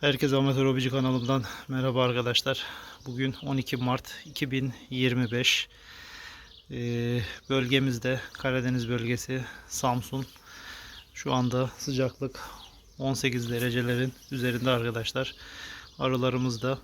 Herkese Amatör Hobici kanalımdan merhaba arkadaşlar. Bugün 12 Mart 2025. Ee, bölgemizde Karadeniz bölgesi Samsun. Şu anda sıcaklık 18 derecelerin üzerinde arkadaşlar. Arılarımız da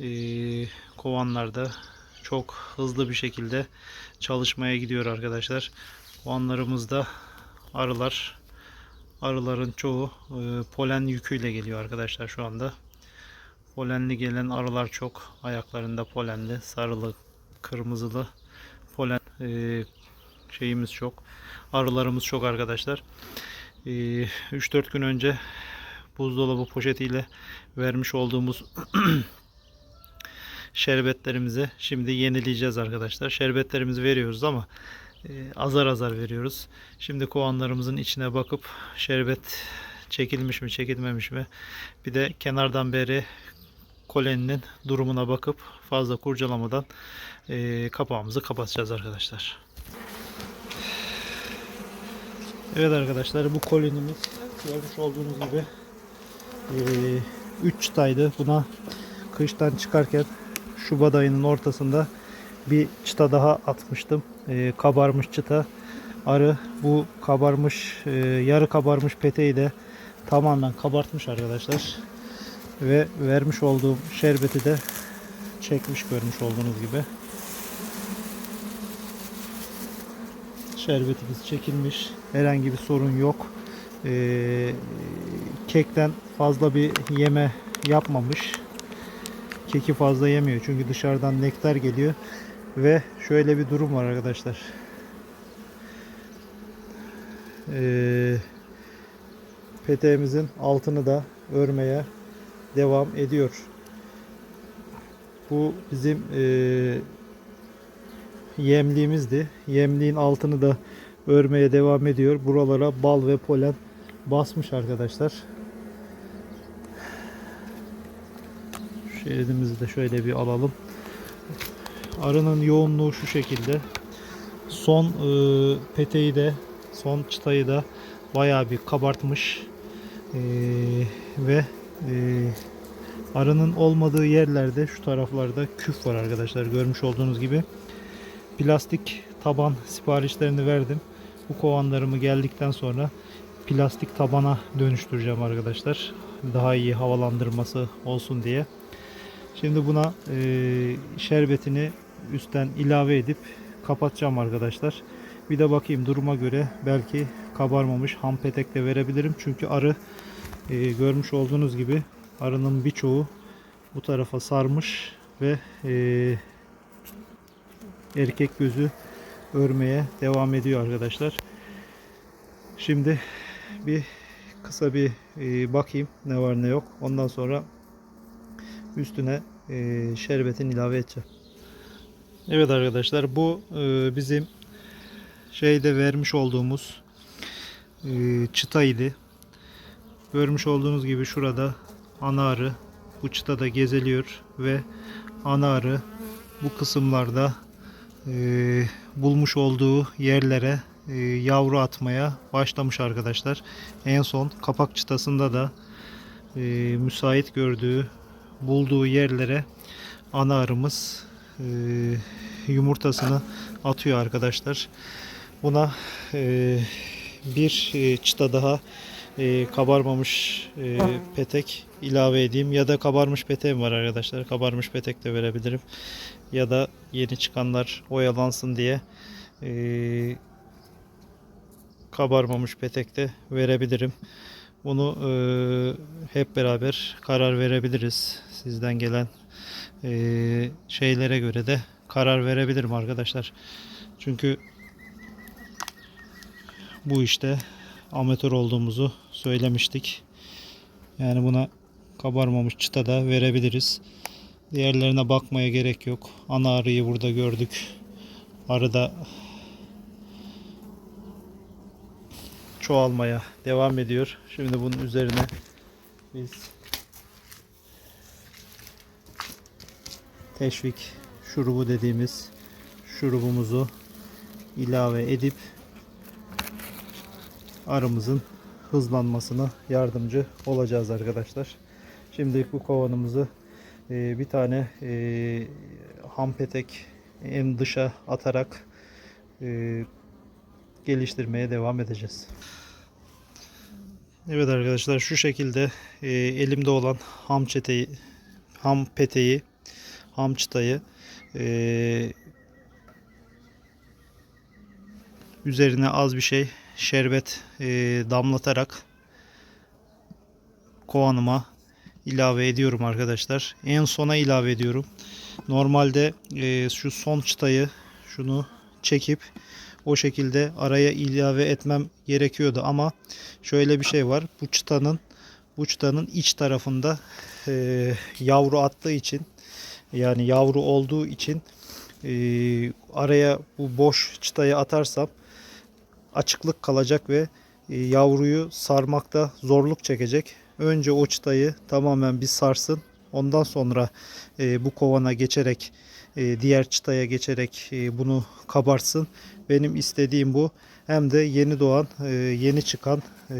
ee, kovanlarda çok hızlı bir şekilde çalışmaya gidiyor arkadaşlar. Kovanlarımızda arılar Arıların çoğu e, polen yüküyle geliyor arkadaşlar şu anda. Polenli gelen arılar çok. Ayaklarında polenli, sarılı, kırmızılı polen e, şeyimiz çok. Arılarımız çok arkadaşlar. E, 3-4 gün önce buzdolabı poşetiyle vermiş olduğumuz şerbetlerimizi şimdi yenileyeceğiz arkadaşlar. Şerbetlerimizi veriyoruz ama azar azar veriyoruz. Şimdi kovanlarımızın içine bakıp şerbet çekilmiş mi çekilmemiş mi bir de kenardan beri koleninin durumuna bakıp fazla kurcalamadan e, kapağımızı kapatacağız arkadaşlar. Evet arkadaşlar bu kolenimiz görmüş olduğunuz gibi 3 çıtaydı. Buna kıştan çıkarken Şubat ayının ortasında bir çıta daha atmıştım. Ee, kabarmış çıta. Arı bu kabarmış, e, yarı kabarmış peteği de tamamen kabartmış arkadaşlar. Ve vermiş olduğum şerbeti de çekmiş görmüş olduğunuz gibi. Şerbetimiz çekilmiş. Herhangi bir sorun yok. Ee, kekten fazla bir yeme yapmamış. Keki fazla yemiyor çünkü dışarıdan nektar geliyor. Ve şöyle bir durum var arkadaşlar. Ee, peteğimizin altını da örmeye devam ediyor. Bu bizim e, yemliğimizdi. Yemliğin altını da örmeye devam ediyor. Buralara bal ve polen basmış arkadaşlar. Şeridimizi de şöyle bir alalım. Arının yoğunluğu şu şekilde. Son e, peteği de son çıtayı da bayağı bir kabartmış. E, ve e, arının olmadığı yerlerde şu taraflarda küf var arkadaşlar. Görmüş olduğunuz gibi. Plastik taban siparişlerini verdim. Bu kovanlarımı geldikten sonra plastik tabana dönüştüreceğim arkadaşlar. Daha iyi havalandırması olsun diye. Şimdi buna e, şerbetini üstten ilave edip kapatacağım arkadaşlar. Bir de bakayım duruma göre belki kabarmamış ham petek de verebilirim. Çünkü arı e, görmüş olduğunuz gibi arının birçoğu bu tarafa sarmış ve e, erkek gözü örmeye devam ediyor arkadaşlar. Şimdi bir kısa bir e, bakayım ne var ne yok. Ondan sonra üstüne e, şerbetin ilave edeceğim. Evet arkadaşlar bu e, bizim şeyde vermiş olduğumuz e, çıtaydı. Görmüş olduğunuz gibi şurada ana arı bu çıtada gezeliyor ve ana arı bu kısımlarda e, bulmuş olduğu yerlere yavru atmaya başlamış arkadaşlar. En son kapak çıtasında da müsait gördüğü bulduğu yerlere ana arımız e, yumurtasını atıyor arkadaşlar. Buna e, bir e, çıta daha e, kabarmamış e, petek ilave edeyim ya da kabarmış peteğim var arkadaşlar. Kabarmış petek de verebilirim. Ya da yeni çıkanlar oyalansın diye e, kabarmamış petek de verebilirim. Bunu e, hep beraber karar verebiliriz. Sizden gelen e, şeylere göre de karar verebilirim arkadaşlar. Çünkü bu işte amatör olduğumuzu söylemiştik. Yani buna kabarmamış çıta da verebiliriz. Diğerlerine bakmaya gerek yok. Ana arıyı burada gördük. Arı da çoğalmaya devam ediyor. Şimdi bunun üzerine biz teşvik şurubu dediğimiz şurubumuzu ilave edip arımızın hızlanmasına yardımcı olacağız arkadaşlar. Şimdi bu kovanımızı e, bir tane e, ham petek en dışa atarak e, geliştirmeye devam edeceğiz. Evet arkadaşlar şu şekilde elimde olan ham çeteyi, ham peteği, ham çıtayı e, üzerine az bir şey şerbet e, damlatarak kovanıma ilave ediyorum arkadaşlar. En sona ilave ediyorum. Normalde e, şu son çıtayı şunu çekip o şekilde araya ilave etmem gerekiyordu ama şöyle bir şey var. Bu çıtanın bu çıtanın iç tarafında e, yavru attığı için yani yavru olduğu için e, araya bu boş çıtayı atarsam açıklık kalacak ve e, yavruyu sarmakta zorluk çekecek. Önce o çıtayı tamamen bir sarsın. Ondan sonra e, bu kovana geçerek e, diğer çıtaya geçerek e, bunu kabartsın. Benim istediğim bu. Hem de yeni doğan, e, yeni çıkan e,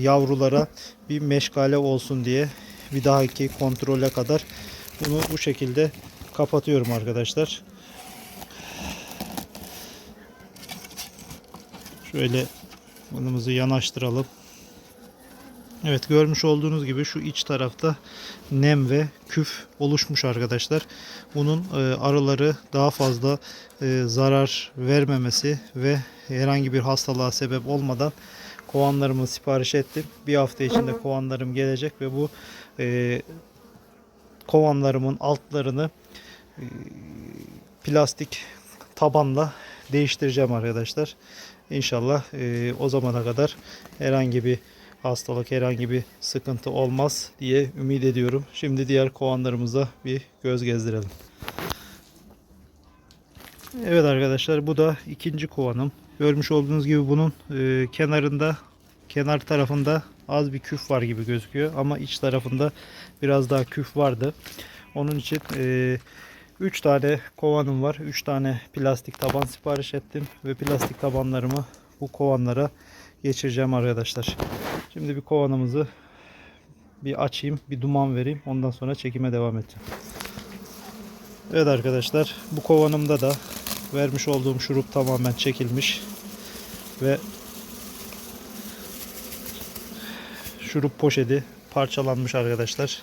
yavrulara bir meşgale olsun diye bir dahaki kontrole kadar bunu bu şekilde kapatıyorum arkadaşlar. Şöyle bunumuzu yanaştıralım. Evet görmüş olduğunuz gibi şu iç tarafta nem ve küf oluşmuş arkadaşlar. Bunun e, arıları daha fazla e, zarar vermemesi ve herhangi bir hastalığa sebep olmadan kovanlarımı sipariş ettim. Bir hafta içinde kovanlarım gelecek ve bu e, kovanlarımın altlarını e, plastik tabanla değiştireceğim arkadaşlar. İnşallah e, o zamana kadar herhangi bir hastalık, herhangi bir sıkıntı olmaz diye ümit ediyorum. Şimdi diğer kovanlarımıza bir göz gezdirelim. Evet arkadaşlar bu da ikinci kovanım. Görmüş olduğunuz gibi bunun e, kenarında, kenar tarafında az bir küf var gibi gözüküyor. Ama iç tarafında biraz daha küf vardı. Onun için 3 tane kovanım var. 3 tane plastik taban sipariş ettim. Ve plastik tabanlarımı bu kovanlara geçireceğim arkadaşlar. Şimdi bir kovanımızı bir açayım, bir duman vereyim. Ondan sonra çekime devam edeceğim. Evet arkadaşlar, bu kovanımda da vermiş olduğum şurup tamamen çekilmiş ve şurup poşeti parçalanmış arkadaşlar.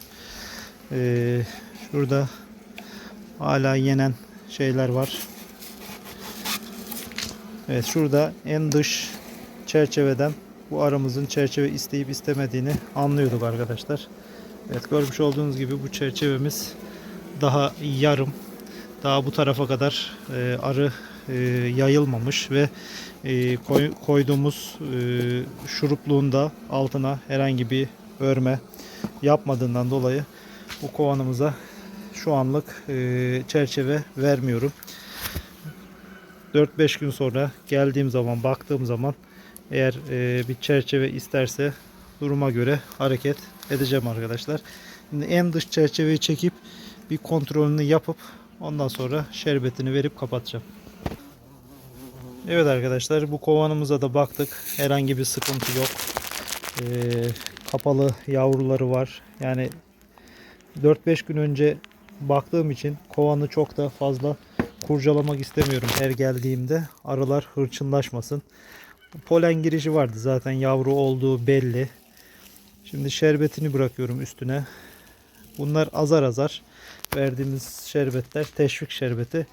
Ee, şurada hala yenen şeyler var. Evet şurada en dış çerçeveden bu aramızın çerçeve isteyip istemediğini anlıyorduk arkadaşlar. Evet görmüş olduğunuz gibi bu çerçevemiz daha yarım. Daha bu tarafa kadar e, arı e, yayılmamış ve e, koy, koyduğumuz e, şurupluğunda altına herhangi bir örme yapmadığından dolayı bu kovanımıza şu anlık e, çerçeve vermiyorum. 4-5 gün sonra geldiğim zaman baktığım zaman eğer e, bir çerçeve isterse duruma göre hareket edeceğim arkadaşlar. Şimdi en dış çerçeveyi çekip bir kontrolünü yapıp ondan sonra şerbetini verip kapatacağım. Evet arkadaşlar bu kovanımıza da baktık. Herhangi bir sıkıntı yok. E, kapalı yavruları var. Yani 4-5 gün önce baktığım için kovanı çok da fazla kurcalamak istemiyorum her geldiğimde. Arılar hırçınlaşmasın. Polen girişi vardı zaten yavru olduğu belli. Şimdi şerbetini bırakıyorum üstüne. Bunlar azar azar verdiğimiz şerbetler teşvik şerbeti.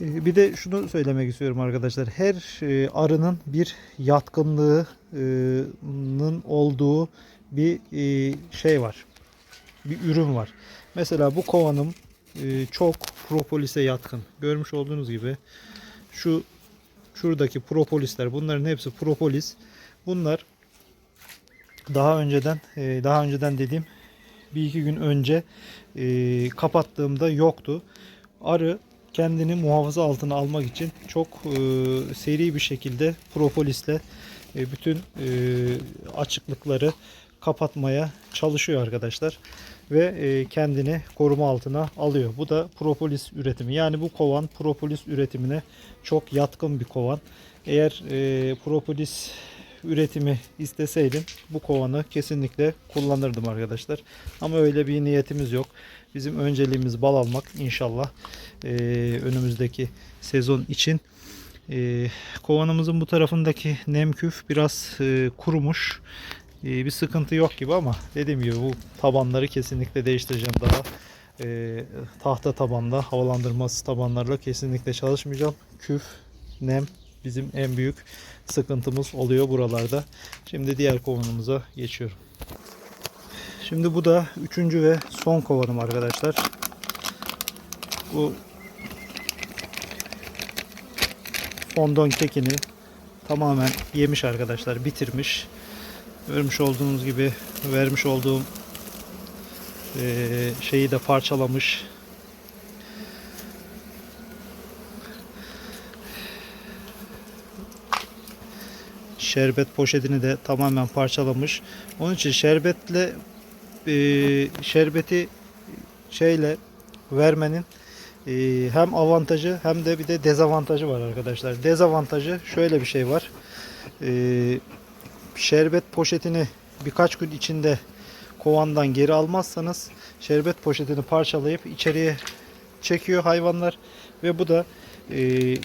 Ee, Bir de şunu söylemek istiyorum arkadaşlar. Her e, arının bir yatkınlığının olduğu bir e, şey var. Bir ürün var. Mesela bu kovanım e, çok propolise yatkın. Görmüş olduğunuz gibi şu şuradaki propolisler bunların hepsi propolis. Bunlar daha önceden daha önceden dediğim bir iki gün önce e, kapattığımda yoktu. Arı kendini muhafaza altına almak için çok e, seri bir şekilde propolisle e, bütün e, açıklıkları kapatmaya çalışıyor arkadaşlar ve e, kendini koruma altına alıyor. Bu da propolis üretimi. Yani bu kovan propolis üretimine çok yatkın bir kovan. Eğer e, propolis üretimi isteseydim bu kovanı kesinlikle kullanırdım arkadaşlar. Ama öyle bir niyetimiz yok. Bizim önceliğimiz bal almak inşallah e, önümüzdeki sezon için. E, kovanımızın bu tarafındaki nem küf biraz e, kurumuş. E, bir sıkıntı yok gibi ama dediğim gibi bu tabanları kesinlikle değiştireceğim daha. E, tahta tabanda havalandırmasız tabanlarla kesinlikle çalışmayacağım. Küf, nem bizim en büyük sıkıntımız oluyor buralarda. Şimdi diğer kovanımıza geçiyorum. Şimdi bu da üçüncü ve son kovanım arkadaşlar. Bu fondon kekini tamamen yemiş arkadaşlar. Bitirmiş. Görmüş olduğunuz gibi vermiş olduğum şeyi de parçalamış. Şerbet poşetini de tamamen parçalamış. Onun için şerbetle eee, şerbeti şeyle vermenin eee, hem avantajı hem de bir de dezavantajı var arkadaşlar. Dezavantajı şöyle bir şey var. Eee, şerbet poşetini birkaç gün içinde kovandan geri almazsanız şerbet poşetini parçalayıp içeriye çekiyor hayvanlar ve bu da eee,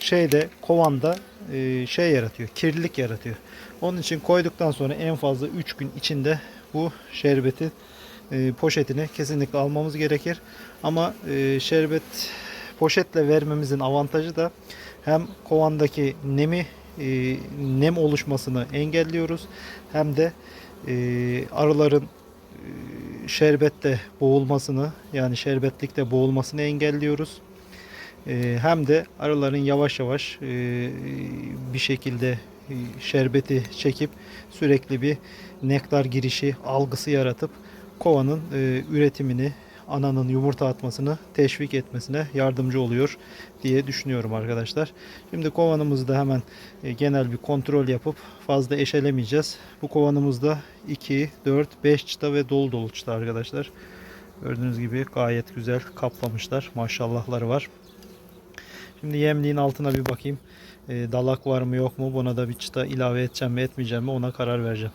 şeyde kovanda eee, şey yaratıyor, kirlilik yaratıyor. Onun için koyduktan sonra en fazla 3 gün içinde bu şerbeti eee, poşetini kesinlikle almamız gerekir. Ama eee, şerbet poşetle vermemizin avantajı da hem kovandaki nemi nem oluşmasını engelliyoruz hem de arıların şerbette boğulmasını yani şerbetlikte boğulmasını engelliyoruz. Eee, hem de arıların yavaş yavaş eee, bir şekilde eee, şerbeti çekip sürekli bir nektar girişi algısı yaratıp kovanın eee, üretimini ananın yumurta atmasını teşvik etmesine yardımcı oluyor diye düşünüyorum arkadaşlar. Şimdi kovanımızı da hemen e, genel bir kontrol yapıp fazla eşelemeyeceğiz. Bu kovanımızda 2, 4, 5 çıta ve dolu dolu çıta arkadaşlar. Gördüğünüz gibi gayet güzel kaplamışlar. Maşallahları var. Şimdi yemliğin altına bir bakayım. E, dalak var mı yok mu? Buna da bir çıta ilave edeceğim mi etmeyeceğim mi ona karar vereceğim.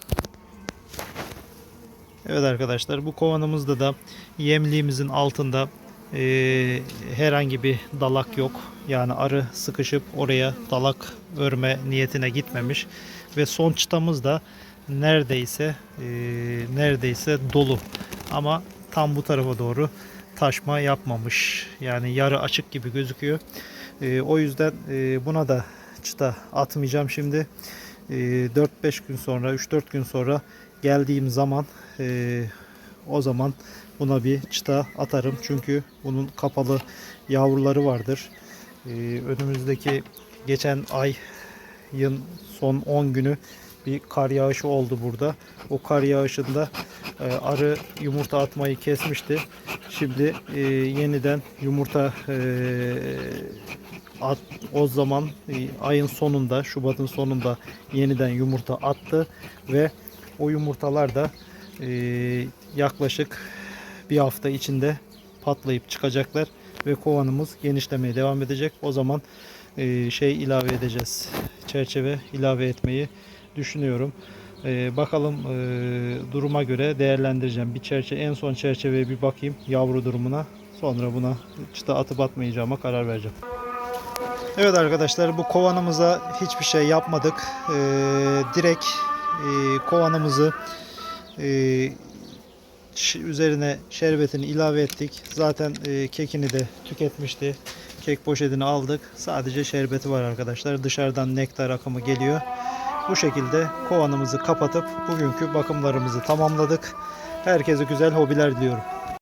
Evet arkadaşlar bu kovanımızda da yemliğimizin altında e, herhangi bir dalak yok. Yani arı sıkışıp oraya dalak örme niyetine gitmemiş. Ve son çıtamız da neredeyse e, neredeyse dolu. Ama tam bu tarafa doğru taşma yapmamış. Yani yarı açık gibi gözüküyor. E, o yüzden e, buna da çıta atmayacağım şimdi. E, 4-5 gün sonra 3-4 gün sonra geldiğim zaman e, o zaman buna bir çıta atarım. Çünkü bunun kapalı yavruları vardır. E, önümüzdeki geçen ayın son 10 günü bir kar yağışı oldu burada. O kar yağışında e, arı yumurta atmayı kesmişti. Şimdi e, yeniden yumurta e, at, o zaman e, ayın sonunda Şubat'ın sonunda yeniden yumurta attı ve o yumurtalar da e, yaklaşık bir hafta içinde patlayıp çıkacaklar ve kovanımız genişlemeye devam edecek. O zaman e, şey ilave edeceğiz. Çerçeve ilave etmeyi düşünüyorum. E, bakalım e, duruma göre değerlendireceğim. Bir çerçeve en son çerçeveye bir bakayım yavru durumuna. Sonra buna çıta atıp atmayacağıma karar vereceğim. Evet arkadaşlar bu kovanımıza hiçbir şey yapmadık. E, direkt e, kovanımızı e, üzerine şerbetini ilave ettik. Zaten e, kekini de tüketmişti. Kek poşetini aldık. Sadece şerbeti var arkadaşlar. Dışarıdan nektar akımı geliyor. Bu şekilde kovanımızı kapatıp bugünkü bakımlarımızı tamamladık. Herkese güzel hobiler diliyorum.